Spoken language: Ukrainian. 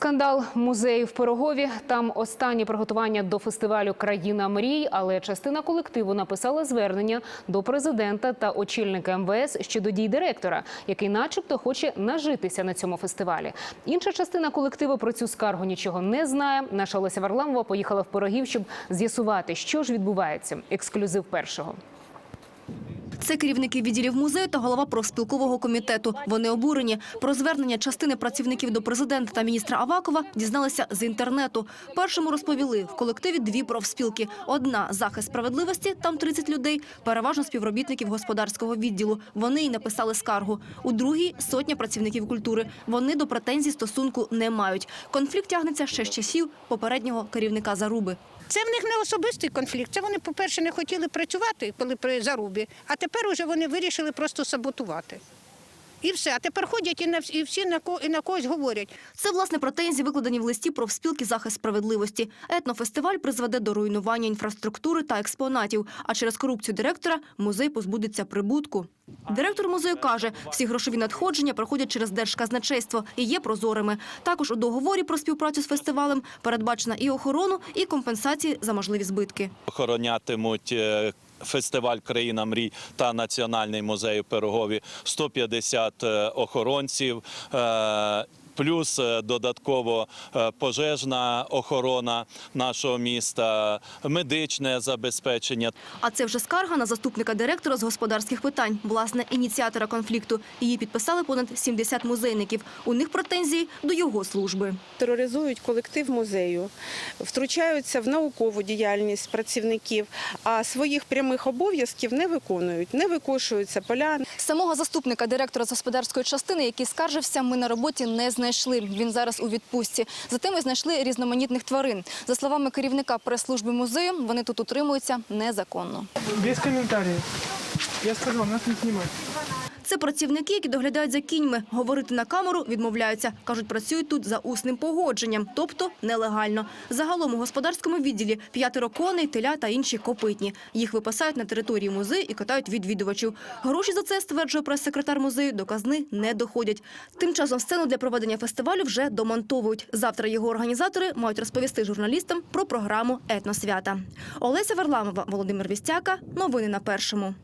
Скандал музею в Пирогові. Там останні приготування до фестивалю Країна мрій, але частина колективу написала звернення до президента та очільника МВС щодо дій директора, який, начебто, хоче нажитися на цьому фестивалі. Інша частина колективу про цю скаргу нічого не знає. Наша Олеся Варламова поїхала в Пирогів, щоб з'ясувати, що ж відбувається. Ексклюзив першого. Це керівники відділів музею та голова профспілкового комітету. Вони обурені. Про звернення частини працівників до президента та міністра Авакова дізналися з інтернету. Першому розповіли, в колективі дві профспілки. Одна – захист справедливості, там 30 людей, переважно співробітників господарського відділу. Вони й написали скаргу. У другій – сотня працівників культури. Вони до претензій стосунку не мають. Конфлікт тягнеться ще з часів попереднього керівника Заруби. Це в них не особистий конфлікт. Це вони, по-перше, не хотіли працювати, коли при зарубі, а тепер уже вони вирішили просто саботувати. І все. А тепер ходять і на всі- і всі на ко і на когось говорять. Це, власне, претензії, викладені в листі профспілки «Захист справедливості». Етнофестиваль призведе до руйнування інфраструктури та експонатів, а через корупцію директора музей позбудеться прибутку. Директор музею каже, всі грошові надходження проходять через Держказначейство і є прозорими. Також у договорі про співпрацю з фестивалем передбачена і охорону, і компенсації за можливі збитки. охоронятимуть е, фестиваль Країна мрій та Національний музей у Пирогові 150 е, охоронців. Плюс е, додатково е, пожежна охорона нашого міста, медичне забезпечення. А це вже скарга на заступника директора з господарських питань, власне, ініціатора конфлікту. Її підписали понад 70 музейників. У них претензії до його служби. тероризують колектив музею, втручаються в наукову діяльність працівників, а своїх прямих обов'язків не виконують, не викошуються поля, Самого заступника директора з господарської частини, який скаржився, ми на роботі не знайшли. Він зараз у відпустці. Зате ми знайшли різноманітних тварин. За словами керівника прес-служби музею, вони тут утримуються незаконно. Без коментарів. Я сказав, нас не снимать. Це працівники, які доглядають за кіньми. Говорити на камеру відмовляються. Кажуть, працюють тут за усним погодженням, тобто нелегально. Загалом у господарському відділі п'ятеро коней, теля та інші копитні. Їх випасають на території музею і катають відвідувачів. Гроші за це, стверджує прес-секретар музею, до казни не доходять. Тим часом сцену для проведення фестивалю вже домонтовують. Завтра його організатори мають розповісти журналістам про програму «Етносвята». Олеся Варламова, Володимир Вістяка. Новини на Першому.